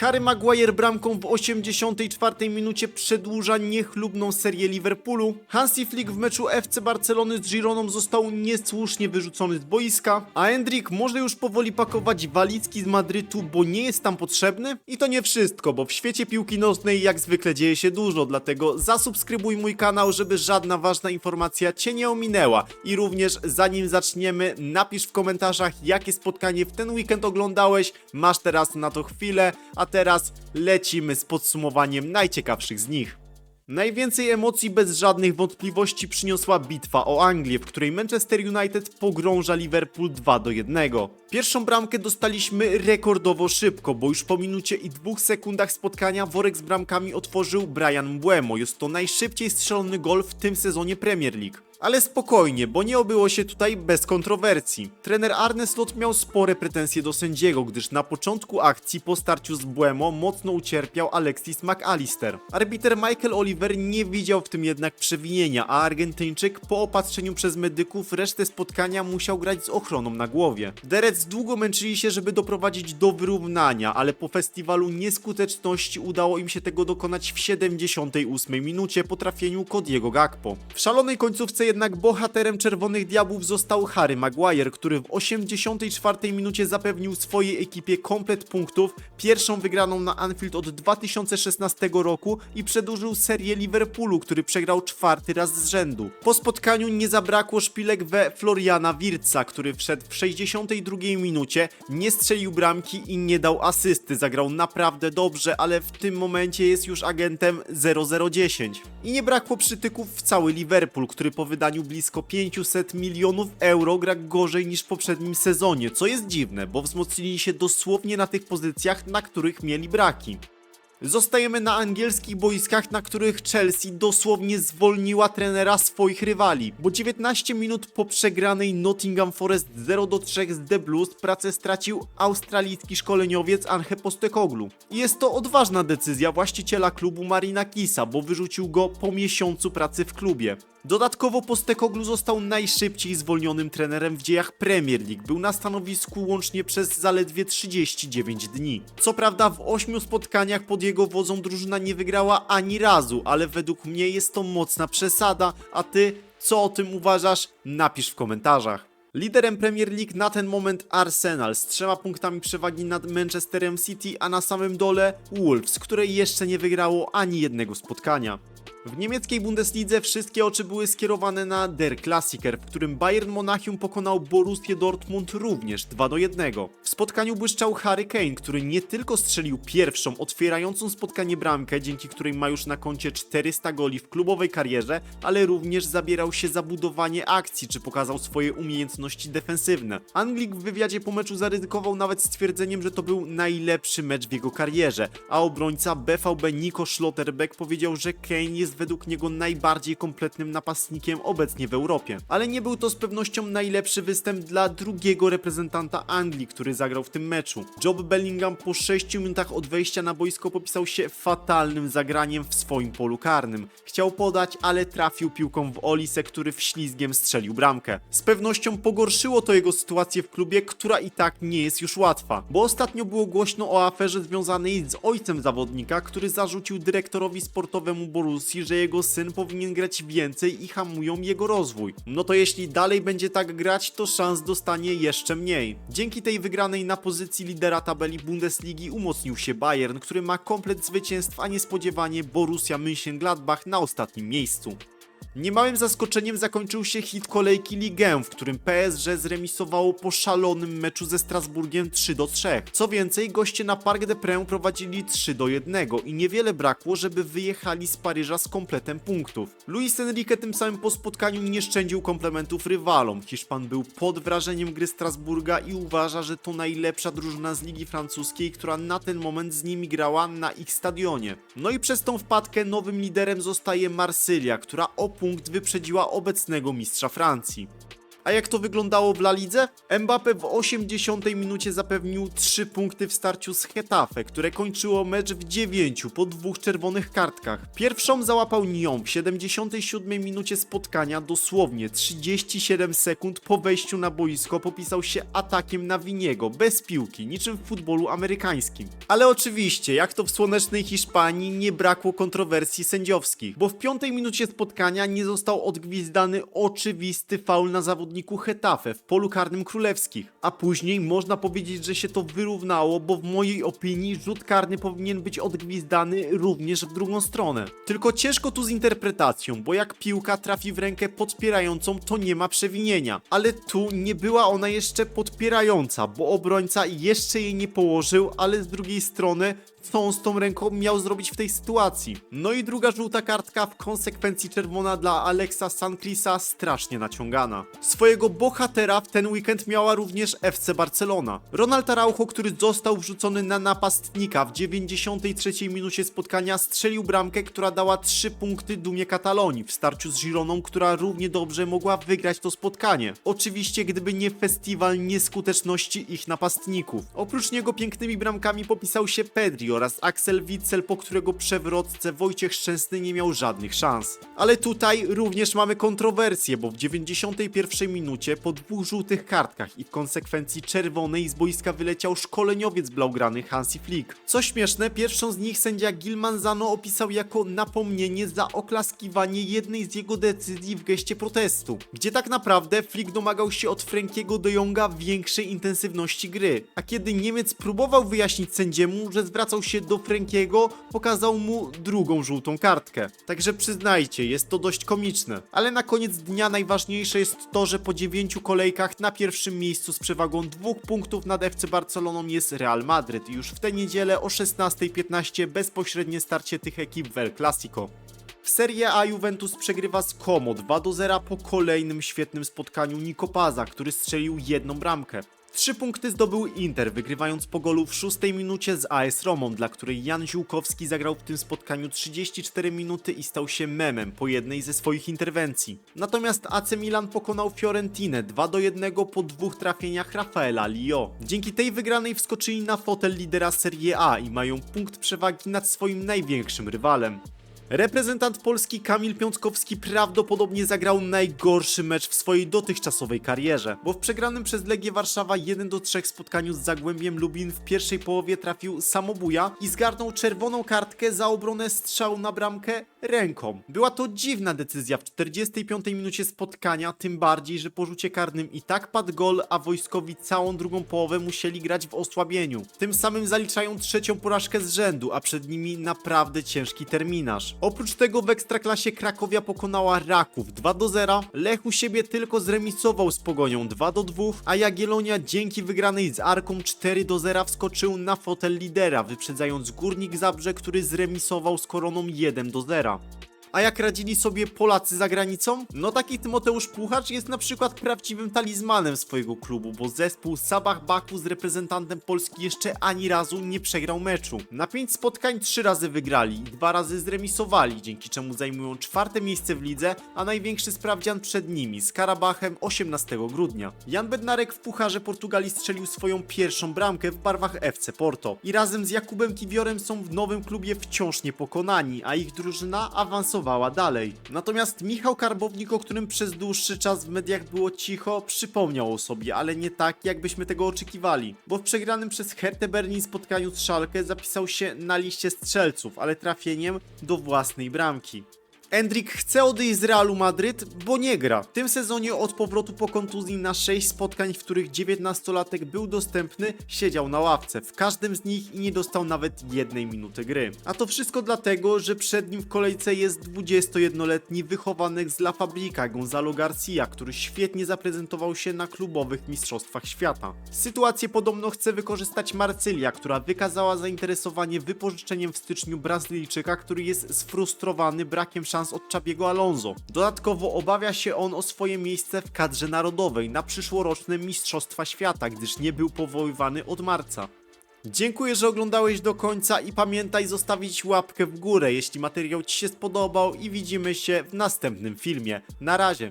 Harry Maguire bramką w 84 minucie przedłuża niechlubną serię Liverpoolu. Hansi Flick w meczu FC Barcelony z Gironą został niesłusznie wyrzucony z boiska, a Endrick może już powoli pakować walizki z Madrytu, bo nie jest tam potrzebny. I to nie wszystko, bo w świecie piłki nożnej jak zwykle dzieje się dużo, dlatego zasubskrybuj mój kanał, żeby żadna ważna informacja Cię nie ominęła. I również zanim zaczniemy, napisz w komentarzach, jakie spotkanie w ten weekend oglądałeś. Masz teraz na to chwilę, a teraz lecimy z podsumowaniem najciekawszych z nich. Najwięcej emocji bez żadnych wątpliwości przyniosła bitwa o Anglię, w której Manchester United pogrąża Liverpool 2 do 1. Pierwszą bramkę dostaliśmy rekordowo szybko, bo już po minucie i dwóch sekundach spotkania worek z bramkami otworzył Brian Mbuemo. Jest to najszybciej strzelony gol w tym sezonie Premier League. Ale spokojnie, bo nie obyło się tutaj bez kontrowersji. Trener Arne Slot miał spore pretensje do sędziego, gdyż na początku akcji po starciu z Buemo mocno ucierpiał Alexis McAllister. Arbiter Michael Oliver nie widział w tym jednak przewinienia, a Argentyńczyk po opatrzeniu przez medyków resztę spotkania musiał grać z ochroną na głowie. Derec długo męczyli się, żeby doprowadzić do wyrównania, ale po festiwalu nieskuteczności udało im się tego dokonać w 78 minucie po trafieniu Kodiego Gakpo. W szalonej końcówce jednak bohaterem Czerwonych Diabłów został Harry Maguire, który w 84 minucie zapewnił swojej ekipie komplet punktów, pierwszą wygraną na Anfield od 2016 roku i przedłużył serię Liverpoolu, który przegrał czwarty raz z rzędu. Po spotkaniu nie zabrakło szpilek we Floriana Wirtza, który wszedł w 62 minucie, nie strzelił bramki i nie dał asysty. Zagrał naprawdę dobrze, ale w tym momencie jest już agentem 0010. I nie brakło przytyków w cały Liverpool, który po wydaniu blisko 500 milionów euro gra gorzej niż w poprzednim sezonie, co jest dziwne, bo wzmocnili się dosłownie na tych pozycjach, na których mieli braki. Zostajemy na angielskich boiskach, na których Chelsea dosłownie zwolniła trenera swoich rywali, bo 19 minut po przegranej Nottingham Forest 0-3 z The Blues pracę stracił australijski szkoleniowiec Ange Postecoglou. I Jest to odważna decyzja właściciela klubu Marina Kisa, bo wyrzucił go po miesiącu pracy w klubie. Dodatkowo Postecoglou został najszybciej zwolnionym trenerem w dziejach Premier League. Był na stanowisku łącznie przez zaledwie 39 dni. Co prawda w 8 spotkaniach pod jego wodzą drużyna nie wygrała ani razu, ale według mnie jest to mocna przesada, a ty co o tym uważasz? Napisz w komentarzach. Liderem Premier League na ten moment Arsenal z trzema punktami przewagi nad Manchesterem City, a na samym dole Wolves, które jeszcze nie wygrało ani jednego spotkania. W niemieckiej Bundeslidze wszystkie oczy były skierowane na Der Klassiker, w którym Bayern Monachium pokonał Borussię Dortmund również 2 do 1. W spotkaniu błyszczał Harry Kane, który nie tylko strzelił pierwszą, otwierającą spotkanie bramkę, dzięki której ma już na koncie 400 goli w klubowej karierze, ale również zabierał się za budowanie akcji, czy pokazał swoje umiejętności defensywne. Anglik w wywiadzie po meczu zaryzykował nawet stwierdzeniem, że to był najlepszy mecz w jego karierze, a obrońca BVB Nico Schlotterbeck powiedział, że Kane jest według niego najbardziej kompletnym napastnikiem obecnie w Europie. Ale nie był to z pewnością najlepszy występ dla drugiego reprezentanta Anglii, który zagrał w tym meczu. Job Bellingham po 6 minutach od wejścia na boisko popisał się fatalnym zagraniem w swoim polu karnym. Chciał podać, ale trafił piłką w Olise, który wślizgiem strzelił bramkę. Z pewnością pogorszyło to jego sytuację w klubie, która i tak nie jest już łatwa, bo ostatnio było głośno o aferze związanej z ojcem zawodnika, który zarzucił dyrektorowi sportowemu Borussii, że jego syn powinien grać więcej i hamują jego rozwój. No to jeśli dalej będzie tak grać, to szans dostanie jeszcze mniej. Dzięki tej wygranej na pozycji lidera tabeli Bundesligi umocnił się Bayern, który ma komplet zwycięstw, a niespodziewanie Borussia Mönchengladbach na ostatnim miejscu. Niemałym zaskoczeniem zakończył się hit kolejki Ligę, w którym PSG zremisowało po szalonym meczu ze Strasburgiem 3 do 3. Co więcej, goście na Parc des Princes prowadzili 3 do 1 i niewiele brakło, żeby wyjechali z Paryża z kompletem punktów. Luis Enrique tym samym po spotkaniu nie szczędził komplementów rywalom. Hiszpan był pod wrażeniem gry Strasburga i uważa, że to najlepsza drużyna z Ligi Francuskiej, która na ten moment z nimi grała na ich stadionie. No i przez tą wpadkę nowym liderem zostaje Marsylia, która o punkt wyprzedziła obecnego mistrza Francji. A jak to wyglądało w La Lidze? Mbappe w 80 minucie zapewnił 3 punkty w starciu z Hetafe, które kończyło mecz w 9 po dwóch czerwonych kartkach. Pierwszą załapał Nyon w 77 minucie spotkania, dosłownie 37 sekund po wejściu na boisko popisał się atakiem na Winiego, bez piłki, niczym w futbolu amerykańskim. Ale oczywiście, jak to w słonecznej Hiszpanii, nie brakło kontrowersji sędziowskich, bo w piątej minucie spotkania nie został odgwizdany oczywisty faul na Hetafe w polu karnym królewskich, a później można powiedzieć, że się to wyrównało, bo w mojej opinii rzut karny powinien być odgwizdany również w drugą stronę. Tylko ciężko tu z interpretacją, bo jak piłka trafi w rękę podpierającą, to nie ma przewinienia. Ale tu nie była ona jeszcze podpierająca, bo obrońca jeszcze jej nie położył, ale z drugiej strony co on z tą ręką miał zrobić w tej sytuacji. No i druga żółta kartka, w konsekwencji czerwona dla Alexa Sancrisa, strasznie naciągana. Swojego bohatera w ten weekend miała również FC Barcelona. Ronald Araujo, który został wrzucony na napastnika w 93 minucie spotkania, strzelił bramkę, która dała 3 punkty dumie Katalonii w starciu z Gironą, która równie dobrze mogła wygrać to spotkanie. Oczywiście, gdyby nie festiwal nieskuteczności ich napastników. Oprócz niego pięknymi bramkami popisał się Pedri oraz Axel Witsel, po którego przewrotce Wojciech Szczęsny nie miał żadnych szans. Ale tutaj również mamy kontrowersję, bo w 91 minucie po dwóch żółtych kartkach i w konsekwencji czerwonej z boiska wyleciał szkoleniowiec blaugrany Hansi Flick. Co śmieszne, pierwszą z nich sędzia Gil Manzano opisał jako napomnienie za oklaskiwanie jednej z jego decyzji w geście protestu, gdzie tak naprawdę Flick domagał się od Frankiego de Jonga większej intensywności gry. A kiedy Niemiec próbował wyjaśnić sędziemu, że zwracał się do Frankiego, pokazał mu drugą żółtą kartkę. Także przyznajcie, jest to dość komiczne. Ale na koniec dnia najważniejsze jest to, że po dziewięciu kolejkach na pierwszym miejscu z przewagą dwóch punktów nad FC Barceloną jest Real Madryt. Już w tę niedzielę o 16.15 bezpośrednie starcie tych ekip w El Clasico. W Serie A Juventus przegrywa z Como 2 do 0 po kolejnym świetnym spotkaniu Nikopaza, który strzelił jedną bramkę. Trzy punkty zdobył Inter, wygrywając po golu w szóstej minucie z AS Romą, dla której Jan Ziółkowski zagrał w tym spotkaniu 34 minuty i stał się memem po jednej ze swoich interwencji. Natomiast AC Milan pokonał Fiorentinę 2 do 1 po dwóch trafieniach Rafaela Lio. Dzięki tej wygranej wskoczyli na fotel lidera Serie A i mają punkt przewagi nad swoim największym rywalem. Reprezentant Polski Kamil Piątkowski prawdopodobnie zagrał najgorszy mecz w swojej dotychczasowej karierze, bo w przegranym przez Legię Warszawa 1-3 spotkaniu z Zagłębiem Lubin w pierwszej połowie trafił samobuja i zgarnął czerwoną kartkę za obronę strzału na bramkę ręką. Była to dziwna decyzja w 45 minucie spotkania, tym bardziej, że po rzucie karnym i tak padł gol, a wojskowi całą drugą połowę musieli grać w osłabieniu. Tym samym zaliczają trzecią porażkę z rzędu, a przed nimi naprawdę ciężki terminarz. Oprócz tego w Ekstraklasie Krakowia pokonała Raków 2 do 0, Lech u siebie tylko zremisował z Pogonią 2 do 2, a Jagiellonia dzięki wygranej z Arką 4 do 0 wskoczył na fotel lidera, wyprzedzając Górnik Zabrze, który zremisował z Koroną 1 do 0. A jak radzili sobie Polacy za granicą? No taki Tymoteusz Puchacz jest na przykład prawdziwym talizmanem swojego klubu, bo zespół Sabach Baku z reprezentantem Polski jeszcze ani razu nie przegrał meczu. Na 5 spotkań 3 razy wygrali i 2 razy zremisowali, dzięki czemu zajmują czwarte miejsce w lidze, a największy sprawdzian przed nimi z Karabachem 18 grudnia. Jan Bednarek w Pucharze Portugalii strzelił swoją pierwszą bramkę w barwach FC Porto i razem z Jakubem Kiwiorem są w nowym klubie wciąż niepokonani, a ich drużyna awansowała dalej. Natomiast Michał Karbownik, o którym przez dłuższy czas w mediach było cicho, przypomniał o sobie, ale nie tak, jakbyśmy tego oczekiwali. Bo w przegranym przez Hertę Berlin spotkaniu z Szalkę zapisał się na liście strzelców, ale trafieniem do własnej bramki. Endrik chce odejść z Realu Madryt, bo nie gra. W tym sezonie od powrotu po kontuzji na 6 spotkań, w których 19-latek był dostępny, siedział na ławce. W każdym z nich i nie dostał nawet jednej minuty gry. A to wszystko dlatego, że przed nim w kolejce jest 21-letni wychowanek z La Fabrica Gonzalo Garcia, który świetnie zaprezentował się na klubowych mistrzostwach świata. Sytuację podobno chce wykorzystać Marcylia, która wykazała zainteresowanie wypożyczeniem w styczniu Brazylijczyka, który jest sfrustrowany brakiem szans od Czabiego Alonso. Dodatkowo obawia się on o swoje miejsce w kadrze narodowej na przyszłoroczne Mistrzostwa Świata, gdyż nie był powoływany od marca. Dziękuję, że oglądałeś do końca i pamiętaj zostawić łapkę w górę, jeśli materiał Ci się spodobał i widzimy się w następnym filmie. Na razie.